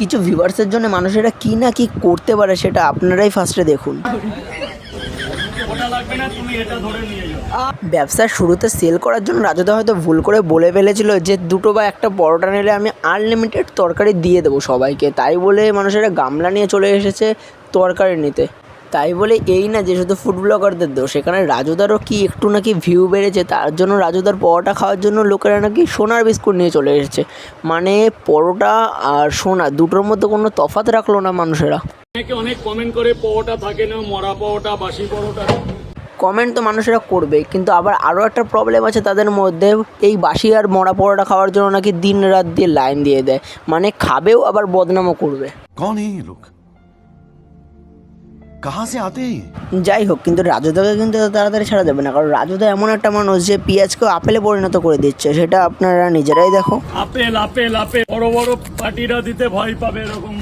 কিছু ভিউয়ার্সের জন্য মানুষেরা কি না কি করতে পারে সেটা আপনারাই ফার্স্টে দেখুন। ব্যবসার শুরুতে সেল করার জন্য রাজুদা হয়তো ভুল করে বলে ফেলেছিল যে দুটো বা একটা পরোটা নিলে আমি আনলিমিটেড তরকারি দিয়ে দেবো সবাইকে। তাই বলে মানুষেরা গামলা নিয়ে চলে এসেছে তরকারি নিতে। তাই বলে এই না যে শুধু ফুড ব্লগারদের দোষ। এখানে রাজুদারও কি একটু নাকি ভিউ বেড়েছে তার জন্য রাজুদার পরোটা খাওয়ার জন্য লোকেরা নাকি সোনার বিস্কুট নিয়ে চলে এসেছে। মানে পরোটা আর সোনা দুটোর মধ্যে কোনো তফাত রাখল না মানুষেরা। অনেকে অনেক কমেন্ট করে পরোটা থাকে না মরা পরোটা বাসি পরোটা। কমেন্ট তো মানুষেরা করবে কিন্তু আবার আরও একটা প্রবলেম আছে তাদের মধ্যে। এই বাসি আর মরা পরোটা খাওয়ার জন্য নাকি দিন রাত দিয়ে লাইন দিয়ে দেয়। মানে খাবেও আবার বদনামও করবে। কোন এই লোক কাহা সে আতে যাই হোক কিন্তু রাজুদাকে কিন্তু তাড়াতাড়ি ছাড়া দেবে না কারণ রাজুদা এমন একটা মানুষ যে পেঁয়াজকে আপেলে পরিণত করে দিচ্ছে সেটা আপনারা নিজেরাই দেখো। আপেল আপেল আপেল বড় বড় পার্টিরা দিতে ভয় পাবে এরকম